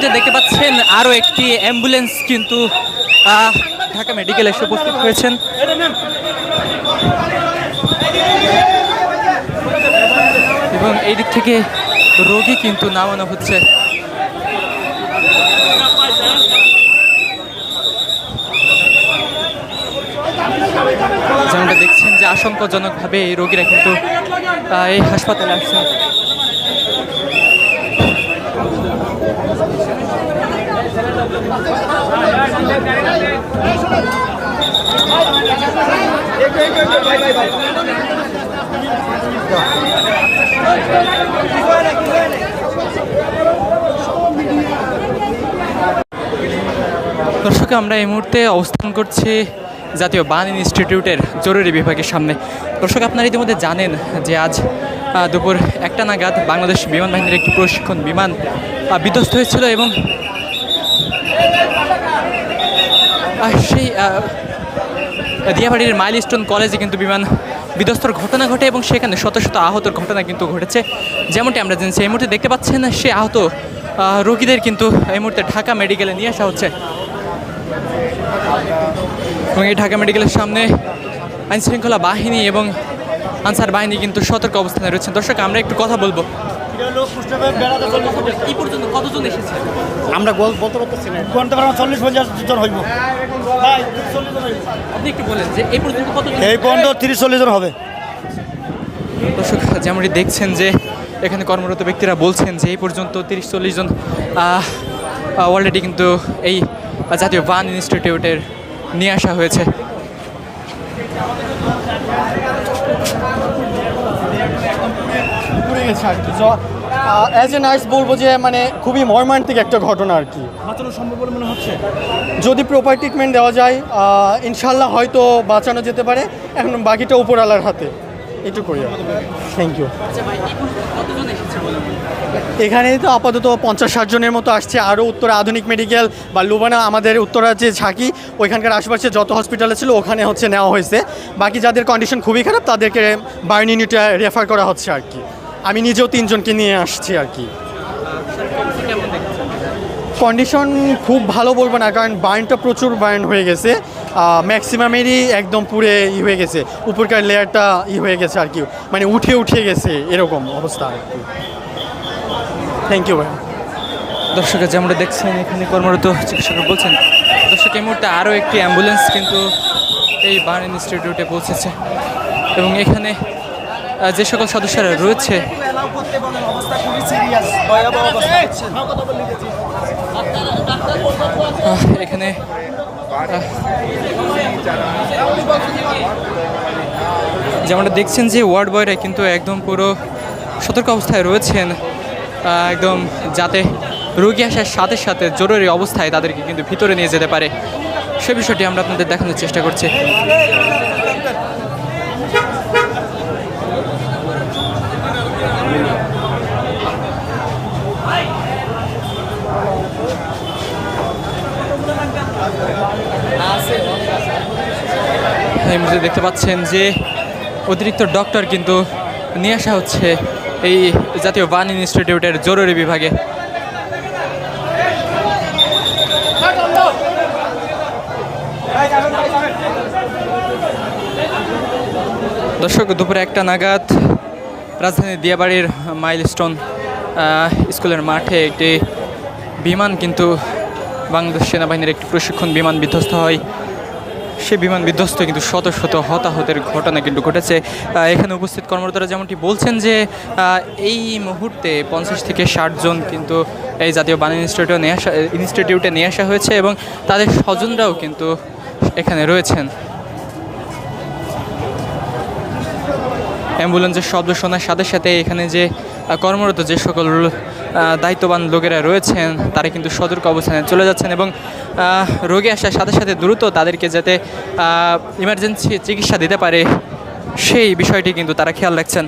মুহূর্তে দেখতে পাচ্ছেন আরও একটি অ্যাম্বুলেন্স কিন্তু ঢাকা মেডিকেলে এসে উপস্থিত হয়েছেন। এবং এই দিক থেকে রোগী কিন্তু নামানো হচ্ছে। যেমনটা দেখছেন যে আশঙ্কাজনকভাবে এই রোগীরা কিন্তু এই হাসপাতালে আসছেন। দর্শক, আমরা এই মুহূর্তে অবস্থান করছি জাতীয় বান ইনস্টিটিউটের জরুরি বিভাগের সামনে। দর্শক, আপনারা ইতিমধ্যে জানেন যে আজ দুপুর একটা নাগাদ বাংলাদেশ বিমান বাহিনীর একটি প্রশিক্ষণ বিমান বিধ্বস্ত হয়েছিল এবং সেই দিয়াবাড়ির মাইলস্টোন কলেজে কিন্তু বিমান বিধ্বস্তর ঘটনা ঘটে এবং সেখানে শত শত আহতর ঘটনা কিন্তু ঘটেছে। যেমনটি আমরা জেনেছি এই মুহূর্তে দেখতে পাচ্ছেন সে আহত আহ, রোগীদের কিন্তু এই মুহূর্তে ঢাকা মেডিকেলে নিয়ে আসা হচ্ছে। এবং এই ঢাকা মেডিকেলের সামনে আইনশৃঙ্খলা বাহিনী এবং আনসার বাহিনী কিন্তু সতর্ক অবস্থানে রয়েছেন। দর্শক আমরা একটু কথা বলব। কি পর্যন্ত কতজন এসেছে? আমরা গোল বলতে পারতেছি না। ঘণ্টা করে চল্লিশ পঞ্চাশ জন হইব। ভাই, 30 চল্লিশ জন হইব। আপনি একটু বলেন যে এই পর্যন্ত কতজন এই পর্যন্ত তিরিশ চল্লিশ জন হবে। দর্শক যেমনটি দেখছেন যে এখানে কর্মরত ব্যক্তিরা বলছেন যে এই পর্যন্ত তিরিশ চল্লিশ জন অলরেডি কিন্তু এই জাতীয় বান ইনস্টিটিউটের নিয়ে আসা হয়েছে। পুড়ে আর কি অ্যাজ এ নার্স বলব যে মানে খুবই মর্মান্তিক একটা ঘটনা আর কি। বাঁচানো সম্ভব বলে মনে হচ্ছে? যদি প্রপার ট্রিটমেন্ট দেওয়া যায় ইনশাল্লাহ হয়তো বাঁচানো যেতে পারে। এখন বাকিটা উপরওয়ালার হাতে। একটু করি থ্যাংক ইউ এখানে তো আপাতত পঞ্চাশ ষাট জনের মতো আসছে। আরও উত্তরা আধুনিক মেডিকেল বা লুবানা আমাদের উত্তরা যে ঝাঁকি ওইখানকার আশেপাশে যত হসপিটালে ছিল ওখানে হচ্ছে নেওয়া হয়েছে। বাকি যাদের কন্ডিশন খুবই খারাপ তাদেরকে বার্ন ইউনিটে রেফার করা হচ্ছে আর কি। আমি নিজেও তিনজনকে নিয়ে আসছি আর কি। কন্ডিশন খুব ভালো বলব না, কারণ বার্নটা প্রচুর বার্ন হয়ে গেছে। ম্যাক্সিমামেরই একদম পুরে ই হয়ে গেছে। উপরকার লেয়ারটা ই হয়ে গেছে আর কি। মানে উঠে উঠে গেছে এরকম অবস্থা আর কি। থ্যাংক ইউ ভাই দর্শক যেমনটা দেখছেন, এখানে কর্মরত চিকিৎসকরা বলছেন, দর্শক, এই মুহূর্তে আরও একটি অ্যাম্বুলেন্স কিন্তু এই বার্ন ইনস্টিটিউটে পৌঁছেছে। এবং এখানে যে সকল সদস্যরা রয়েছে। এখানে যেমনটা দেখছেন যে ওয়ার্ড বয়রা কিন্তু একদম পুরো সতর্ক অবস্থায় রয়েছেন। একদম যাতে রোগী আসার সাথে সাথে জরুরি অবস্থায় তাদেরকে কিন্তু ভিতরে নিয়ে যেতে পারে। সে বিষয়টি আমরা আপনাদের দেখানোর চেষ্টা করছি। এই দেখতে পাচ্ছেন যে অতিরিক্ত ডক্টর কিন্তু নিয়ে আসা হচ্ছে এই জাতীয় বান ইনস্টিটিউটের জরুরি বিভাগে। দর্শক, দুপুরে একটা নাগাদ রাজধানী দিয়াবাড়ির মাইলস্টোন স্কুলের মাঠে একটি বিমান, কিন্তু বাংলাদেশ সেনাবাহিনীর একটি প্রশিক্ষণ বিমান বিধ্বস্ত হয়। সে বিমান বিধ্বস্ত, কিন্তু শত শত হতাহতের ঘটনা কিন্তু ঘটেছে। এখানে উপস্থিত কর্মরতরা যেমনটি বলছেন যে এই মুহূর্তে পঞ্চাশ থেকে ষাট জন কিন্তু এই জাতীয় বাণী ইনস্টিটিউটে নিয়ে আসা, ইনস্টিটিউটে নিয়ে আসা হয়েছে এবং তাদের স্বজনরাও কিন্তু এখানে রয়েছেন। অ্যাম্বুলেন্সের শব্দ শোনার সাথে সাথে এখানে যে কর্মরত যে সকল দায়িত্ববান লোকেরা রয়েছেন, তারা কিন্তু সতর্ক অবস্থানে চলে যাচ্ছেন এবং রোগী আসার সাথে সাথে দ্রুত তাদেরকে যাতে ইমার্জেন্সি চিকিৎসা দিতে পারে, সেই বিষয়টি কিন্তু তারা খেয়াল রাখছেন।